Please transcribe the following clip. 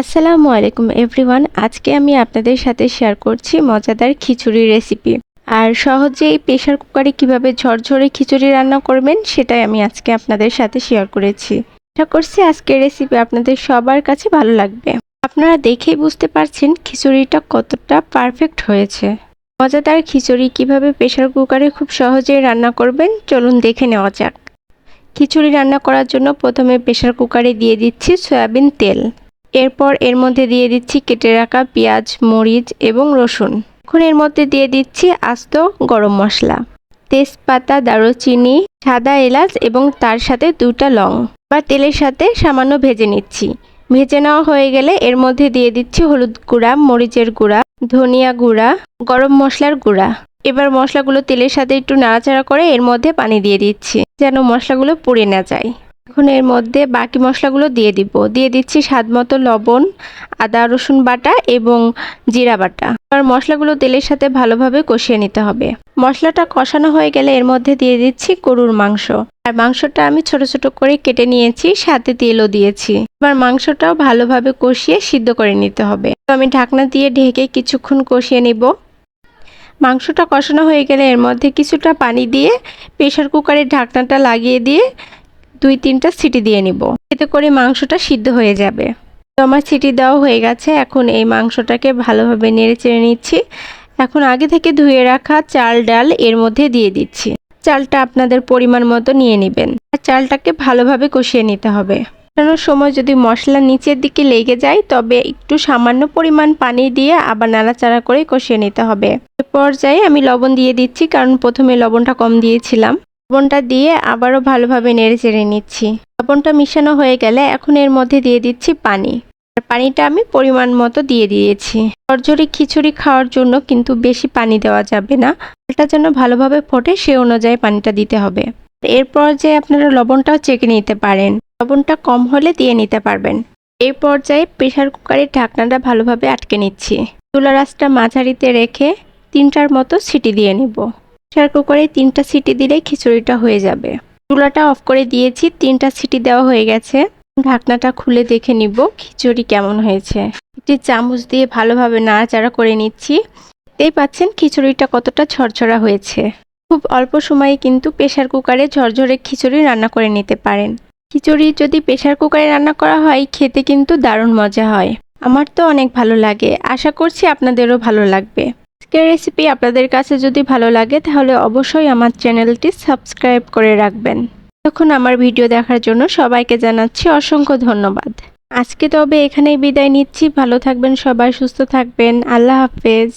আসসালামু আলাইকুম এভরিওয়ান। আজকে আমি আপনাদের সাথে শেয়ার করছি মজাদার খিচুড়ি রেসিপি। আর সহজেই প্রেশার কুকারে কীভাবে ঝরঝরে খিচুড়ি রান্না করবেন, সেটাই আমি আজকে আপনাদের সাথে শেয়ার করেছি। আশা করছি আজকের রেসিপি আপনাদের সবার কাছে ভালো লাগবে। আপনারা দেখেই বুঝতে পারছেন খিচুড়িটা কতটা পারফেক্ট হয়েছে। মজাদার খিচুড়ি কীভাবে প্রেশার কুকারে খুব সহজেই রান্না করবেন, চলুন দেখে নেওয়া যাক। খিচুড়ি রান্না করার জন্য প্রথমে প্রেশার কুকারে দিয়ে দিচ্ছি সয়াবিন তেল। এরপর এর মধ্যে দিয়ে দিচ্ছি কেটে রাখা পেঁয়াজ, মরিচ এবং রসুন। এখন এর মধ্যে দিয়ে দিচ্ছি আস্ত গরম মশলা। তেজপাতা, দারুচিনি, সাদা এলাচ এবং তার সাথে দুটা লং। বা তেলের সাথে সামান্য ভেজে নিচ্ছি। ভেজে নেওয়া হয়ে গেলে এর মধ্যে দিয়ে দিচ্ছি হলুদ গুঁড়া, মরিচের গুঁড়া, ধনিয়া গুঁড়া, গরম মশলার গুঁড়া। এবার মশলাগুলো তেলের সাথে একটু নাড়াচাড়া করে এর মধ্যে পানি দিয়ে দিচ্ছি, যেন মশলাগুলো পুড়ে না যায়। এখন এর মধ্যে বাকি মশলাগুলো দিয়ে দিব। দিয়ে দিচ্ছি স্বাদ মতো লবণ, আদা, রসুন বাটা এবং জিরা বাটা। আর মশলাগুলো তেলের সাথে ভালোভাবে কষিয়ে নিতে হবে। মশলাটা কষানো হয়ে গেলে এর মধ্যে দিয়ে দিচ্ছি গরুর মাংস। আর মাংসটা আমি ছোট ছোট করে কেটে নিয়েছি, সাথে তেলও দিয়েছি। এবার মাংসটাও ভালোভাবে কষিয়ে সিদ্ধ করে নিতে হবে। তো আমি ঢাকনা দিয়ে ঢেকে কিছুক্ষণ কষিয়ে নিব। মাংসটা কষানো হয়ে গেলে এর মধ্যে কিছুটা পানি দিয়ে প্রেশার কুকারের ঢাকনাটা লাগিয়ে দিয়ে দুই তিনটা সিটি দিয়ে নিব। এতে করে মাংসটা সিদ্ধ হয়ে যাবে। তো আমার সিটি দেওয়া হয়ে গেছে। এখন এই মাংসটাকে ভালোভাবে নেড়ে চেড়ে নিচ্ছি। এখন আগে থেকে ধুয়ে রাখা চাল ডাল এর মধ্যে দিয়ে দিচ্ছি। চালটা আপনাদের পরিমাণ মতো নিয়ে নেবেন। আর চালটাকে ভালোভাবে কষিয়ে নিতে হবে। কষানোর সময় যদি মশলা নিচের দিকে লেগে যায়, তবে একটু সামান্য পরিমাণ পানি দিয়ে আবার নাড়াচাড়া করে কষিয়ে নিতে হবে। এ পর্যায়ে আমি লবণ দিয়ে দিচ্ছি, কারণ প্রথমে লবণটা কম দিয়েছিলাম। লবণটা দিয়ে আবারও ভালোভাবে নেড়ে চেড়ে নিচ্ছি। লবণটা মিশানো হয়ে গেলে এখন এর মধ্যে দিয়ে দিচ্ছি পানি। আর পানিটা আমি পরিমাণ মতো দিয়ে দিয়েছি। ঝরঝরি খিচুড়ি খাওয়ার জন্য কিন্তু বেশি পানি দেওয়া যাবে না। এটা যেন ভালোভাবে ফোটে সে অনুযায়ী পানিটা দিতে হবে। এরপর যে আপনারা লবণটাও চেকে নিতে পারেন। লবণটা কম হলে দিয়ে নিতে পারবেন। এই পর্যায়ে প্রেশার কুকারের ঢাকনাটা ভালোভাবে আটকে নিচ্ছি। চুলা রাসটা মাঝারিতে রেখে তিনটার মতো সিটি দিয়ে নিব। প্রেশার কুকারে তিনটা সিটি দিলেই খিচুড়িটা হয়ে যাবে। চুলাটা অফ করে দিয়েছি, তিনটা সিটি দেওয়া হয়ে গেছে। ঢাকনাটা খুলে দেখে নিব খিচুড়ি কেমন হয়েছে। একটি চামচ দিয়ে ভালোভাবে নাড়াচাড়া করে নিচ্ছি। দেখতেই পাচ্ছেন খিচুড়িটা কতটা ঝরঝরা হয়েছে। খুব অল্প সময়ে কিন্তু প্রেশার কুকারে ঝরঝরে খিচুড়ি রান্না করে নিতে পারেন। খিচুড়ি যদি প্রেশার কুকারে রান্না করা হয়, খেতে কিন্তু দারুণ মজা হয়। আমার তো অনেক ভালো লাগে। আশা করছি আপনাদেরও ভালো লাগবে। আজকের রেসিপি আপনাদের কাছে যদি ভালো লাগে, তাহলে অবশ্যই আমার চ্যানেলটি সাবস্ক্রাইব করে রাখবেন। তখন আমার ভিডিও দেখার জন্য সবাইকে জানাচ্ছি অসংখ্য ধন্যবাদ। আজকে তবে এখানেই বিদায় নিচ্ছি। ভালো থাকবেন সবাই, সুস্থ থাকবেন। আল্লাহ হাফেজ।